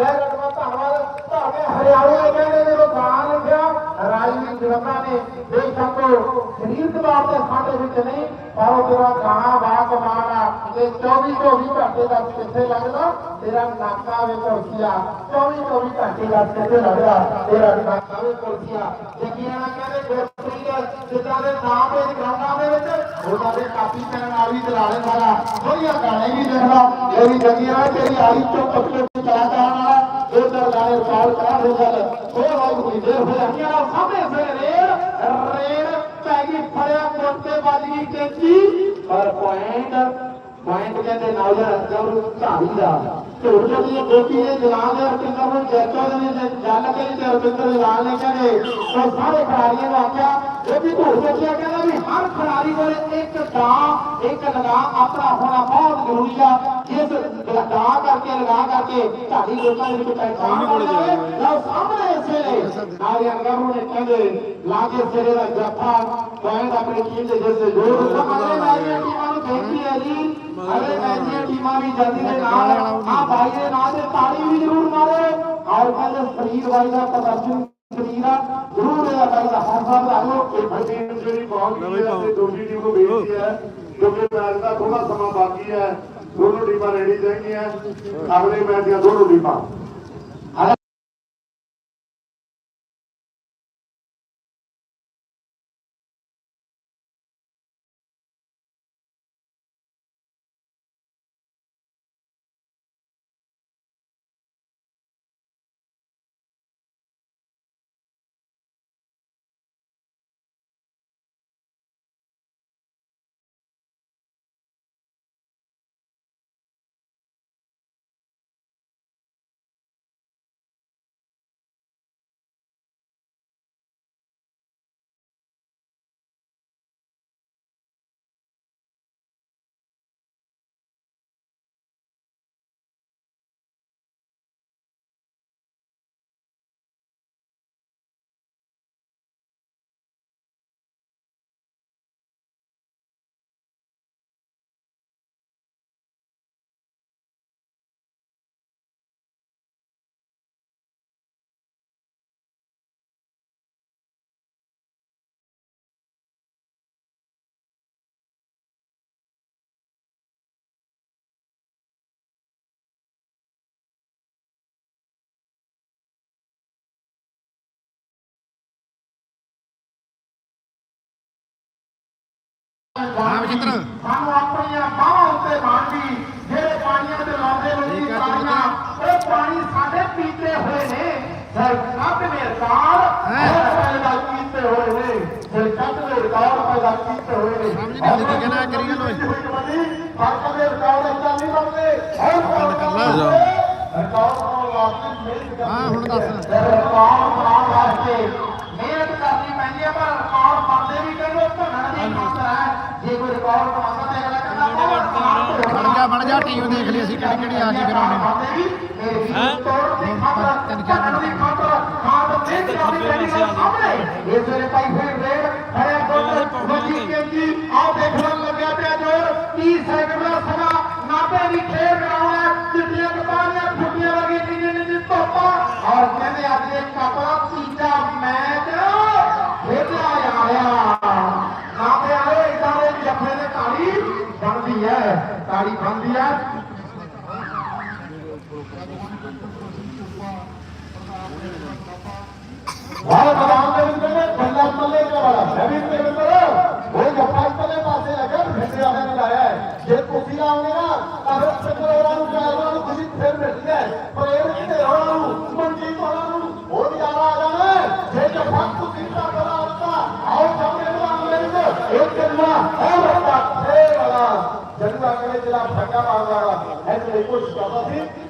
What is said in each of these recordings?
ਜੈ ਗੜਵਾ ਧੰਨਵਾਦ ਧਾਗੇ ਹਰਿਆਣੇ ਦੇ ਕਹਿੰਦੇ, ਜਦੋਂ ਗਾਂ ਲਿਖਿਆ ਰਾਜੀ ਜਨਤਾ ਨੇ ਬੇਸ਼ੱਕ ਸਰੀਰ ਦਬਾਅ ਦੇ ਸਾਡੇ ਵਿੱਚ ਨਹੀਂ, ਪਰ ਤੇਰਾ ਗਾਣਾ ਵਾ ਕਮਾਲ ਆ। ਤੇ 24 24 ਘੰਟੇ ਦਾ ਕਿੱਥੇ ਲੱਗਦਾ? ਤੇਰਾ ਨਾਕਾ ਵੇ ਕੁਰਸੀਆ 24 24 ਘੰਟੇ ਦਾ ਕਿੱਥੇ ਲੱਗਦਾ? ਤੇਰਾ ਨਾਕਾ ਵੇ ਕੁਰਸੀਆ ਜਗੀਆਂ ਕਹਿੰਦੇ ਗੁਰਪ੍ਰੀਤ ਜਿੱਦਾਂ ਦੇ ਨਾਮ ਦੇ ਗਰਾਊਂਡਾਂ ਦੇ ਵਿੱਚ ਉਹਨਾਂ ਦੇ ਕਾਪੀ ਕਰਨ ਵਾਲੀ ਦਲਾਲੇ ਵਾਲਾ ਵਧੀਆ ਗਾਣੇ ਵੀ ਲਿਖਦਾ। ਇਹ ਵੀ ਤੇਰੀ ਆਈ ਚੋਂ ਪੱਕੇ ਰਿਕਾਰਡ ਕਰਾ ਹੋ ਗੱਲ ਹੋਰ ਵਾਈ ਹੋਈ ਦੇਰ ਹੋਇਆ ਕਿ ਸਾਹਮਣੇ ਸੇ ਰੇਲ ਪੁਆਇੰਟ ਕਹਿੰਦੇ ਨੌਜਰ ਜਬਰ ਢਾਈ ਦਾ ਝੋੜ ਜਿਹੜੀ ਗੋਪੀ ਨੇ ਜਲਾਲ ਦੇ ਅਰਪਿੰਦਰ ਨੂੰ ਜੈਚੋ ਦੇ ਨੇ ਜਲ ਕੇ ਤੇ ਅਰਪਿੰਦਰ ਜਲਾਲ ਨੇ ਕਹਿੰਦੇ। ਉਹ ਸਾਰੇ ਖਿਡਾਰੀਆਂ ਨੂੰ ਆਖਿਆ, ਉਹ ਵੀ ਢੋਲ ਬੱਚਿਆ ਕਹਿੰਦਾ ਵੀ ਹਰ ਖਿਡਾਰੀ ਕੋਲ ਇੱਕ ਡਾਂ ਇੱਕ ਲਗਾ ਆਪਣਾ ਹੋਣਾ ਬਹੁਤ ਜ਼ਰੂਰੀ ਆ। ਇਸ ਡਾਂ ਕਰਕੇ, ਲਗਾ ਕਰਕੇ ਢਾਡੀ ਲੋਕਾਂ ਦੇ ਵਿੱਚ ਪਹਿਚਾਣ ਬਣ ਜਾਵੇ ਲਓ ਸਾਹਮਣੇ ਇਸ ਵੇਲੇ ਨਾਰੀਆਂ ਗੱਭਰੂ ਨੇ ਕਹਿੰਦੇ, ਲਾਗੇ ਸਿਰੇ ਦਾ ਜੱਫਾ, ਪੁਆਇੰਟ ਆਪਣੀ ਟੀਮ ਦੇ ਜਿਸ ਜੋਰ ਸਮਾਲੇ ਨਾਰੀਆਂ ਟੀਮਾਂ ਨੂੰ ਬੇਨਤੀ ਹੈ ਜੀ ਅਗਲੇ ਵੀ ਜਲਦੀ ਦੇ ਨਾਲ। ਆ ਬਾਈ ਦੇ ਨਾਂ ਤੇ ਤਾੜੀ ਵੀ ਜ਼ਰੂਰ ਮਾਰੋ। ਔਰ ਕਹਿੰਦੇ ਸਰੀਰ ਵਾਲੀ ਦਾ ਪ੍ਰਦਰਸ਼ਨ ਸਰੀਰ ਆ। ਜ਼ਰੂਰ ਇਹਦਾ ਬਾਈ ਦਾ ਹੌਸਲਾ ਵਧਾਓ ਇਹ ਟੀਮ ਜਿਹੜੀ ਹੈ ਤੇ ਦੂਜੀ ਟੀਮ ਨੂੰ ਬੇਨਤੀ ਹੈ ਕਿਉਂਕਿ ਮੈਚ ਦਾ ਥੋੜਾ ਸਮਾਂ ਬਾਕੀ ਹੈ ਦੋਨੋਂ ਟੀਮਾਂ ਰੈਡੀ ਚਾਹੀਦੀਆਂ ਅਗਲੇ ਮੈਚ ਦੀਆਂ ਦੋਨੋਂ ਟੀਮਾਂ ਹਾਂ ਬਚਿੱਤਰ ਸਾਨੂੰ ਆਪਣੀਆਂ ਬਾਹਾਂ ਉੱਤੇ ਮਾਰਦੀ ਜਿਹੜੇ ਪਾਣੀਆਂ ਦੇ ਲਾਉਂਦੇ ਲੋਕੀ ਠੀਕ ਹੈ, ਪਾਣੀਆਂ ਉਹ ਪਾਣੀ ਸਾਡੇ ਪੀਤੇ ਹੋਏ ਨੇ ਸਰਕੱਟ ਨੇ ਰਿਕਾਰਡ ਹੈਂ? ਹੋਰ ਪੈਦਾ ਕੀਤੇ ਹੋਏ ਨੇ ਸਰਕੱਟ ਨੇ ਰਿਕਾਰਡ ਪੈਦਾ ਕੀਤੇ ਹੋਏ ਨੇ ਸਮਝ ਨਹੀਂ ਆਉਂਦੀ ਕੀ ਕਹਿਣਾ, ਕਰੀ ਗੱਲ ਓਏ। ਸਰਕੱਟ ਦੇ ਰਿਕਾਰਡ ਏਦਾਂ ਨਹੀਂ ਬਣਦੇ ਬੰਦ ਕਰ ਲਾ। ਰਿਕਾਰਡ ਬਣਾਉਣ ਵਾਸਤੇ ਮਿਹਨਤ ਕਰਨੀ ਹਾਂ, ਹੁਣ ਦੱਸ। ਤੇ ਰਿਕਾਰਡ ਬਣਾਉਣ ਵਾਸਤੇ 50 ਟੀਮ ਦੇਖ ਲਈ ਅਸੀਂ ਕਿਹੜੀ ਕਿਹੜੀ ਆ ਗਈ ਫਿਰ ਉਹਨੇ ਹਾਂ? ਤਿੰਨ ਚਾਰ ਸਾਹਮਣੇ ਇਸ ਵੇਲੇ ਪਾਈ ਹੋਈ ਰੇਡ ਹਰਿਆਣਾ ਕੋਲ ਮੱਜੀ ਕੇਂਦੀ ਆਪ ਵਾਹ ਮੈਦਾਨ ਦੇ ਵਿੱਚ ਨੇ ਬੱਲਾ ਪੱਲੇ ਦੇ ਵਾਲਾ ਹੈ ਵੀ ਤੇ ਮਿੱਤਰ ਉਹ ਜੱਫਾ ਪੱਲੇ ਪਾਸੇ ਲੱਗਾ ਫਿੱਟੇ ਵਾਲੇ ਨੇ ਲਾਇਆ ਹੈ ਜੇ ਤੁਸੀਂ ਲਾਉਂਗੇ ਨਾ, ਤਾਂ ਫਿਰ ਸੱਜਣੋਰਾਂ ਨੂੰ ਚਾਹਵਾਂ ਨੂੰ ਤੁਸੀਂ ਫਿਰ ਮਿਲਦੀ ਹੈ ਪਰ ਇਹ ਨਹੀਂ ਤੇ ਹੋਰਾਂ ਨੂੰ ਮੰਜੀ ਹੋਰਾਂ ਨੂੰ, ਉਹ ਵੀ ਆਵਾ ਆ ਜਾਣਾ ਹੈ। ਜੇ ਜੱਫਾ ਤੁਸੀਂ ਦਾ ਬੜਾ ਹੁੰਦਾ ਆਓ ਸਾਹਮਣੇ ਬੁਲਾਉਂਦੇ ਨੇ ਇਹ ਕਿੰਨਾ ਹੈ ਵੱਡਾ ਫੇਰ ਵਾਲਾ। ਜਨਵਾ ਕਰੇ ਜਿਹੜਾ ਫੱਕਾ ਮਾਰਨ ਵਾਲਾ ਹੈ ਜਿਹੜੇ ਕੋਸ਼ਿਸ਼ ਕਰਦਾ ਸੀ। ਪਰ ਕਦੇ ਚੋਲਾ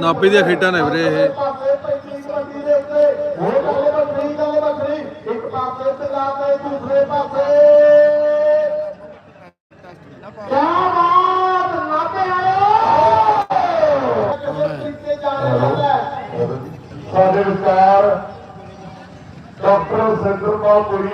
ਨਾਭੇ ਦੀਆਂ ਖੇਡਾਂ ਨੇ ਵੀਰੇ ਇਹ। ਸਾਡੇ ਵਿਚਾਰ ਡਾਕਟਰ ਸਿੰਦਰ ਪਾਲ ਪੁਰੀ